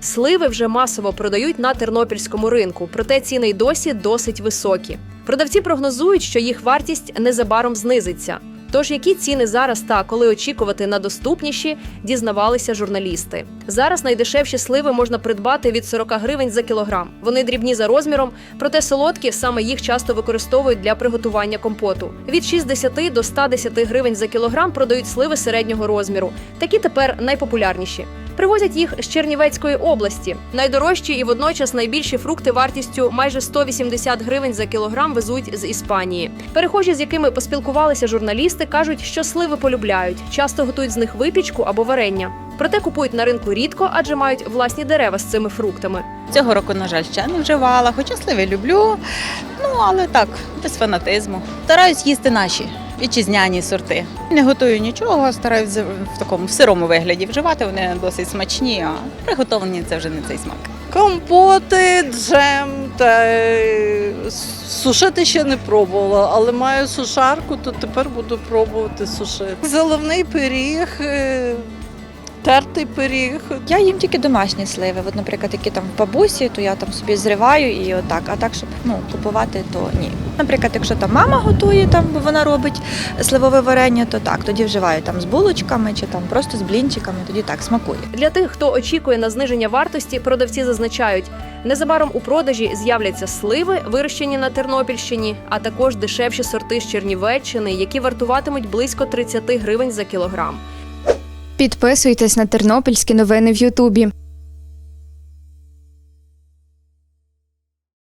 Сливи вже масово продають на тернопільському ринку, проте ціни й досі досить високі. Продавці прогнозують, що їх вартість незабаром знизиться. Тож які ціни зараз та коли очікувати на доступніші, дізнавалися журналісти. Зараз найдешевші сливи можна придбати від 40 гривень за кілограм. Вони дрібні за розміром, проте солодкі саме їх часто використовують для приготування компоту. Від 60 до 110 гривень за кілограм продають сливи середнього розміру. Такі тепер найпопулярніші. Привозять їх з Чернівецької області. Найдорожчі і водночас найбільші фрукти вартістю майже 180 гривень за кілограм везуть з Іспанії. Перехожі, з якими поспілкувалися журналісти, кажуть, що сливи полюбляють, часто готують з них випічку або варення. Проте купують на ринку рідко, адже мають власні дерева з цими фруктами. Цього року, на жаль, ще не вживала, хоча сливи люблю, ну але так, без фанатизму. Стараюсь їсти наші вітчизняні сорти. Не готую нічого, стараюсь в такому в сирому вигляді вживати. Вони досить смачні, а приготовлені це вже не цей смак. Компоти, джем та е, сушити ще не пробувала, але маю сушарку, то тепер буду пробувати сушити. Заливний пиріг, е, тертий пиріг. Я їм тільки домашні сливи. От, наприклад, які там в бабусі, то я там собі зриваю і отак. А так, щоб ну, купувати, то ні. Наприклад, якщо там мама готує, там бо вона робить сливове варення, то так, тоді вживаю там з булочками чи там просто з блінчиками, тоді так смакує. Для тих, хто очікує на зниження вартості, продавці зазначають, незабаром у продажі з'являться сливи, вирощені на Тернопільщині, а також дешевші сорти з Чернівеччини, які вартуватимуть близько 30 гривень за кілограм. Підписуйтесь на тернопільські новини в Ютубі.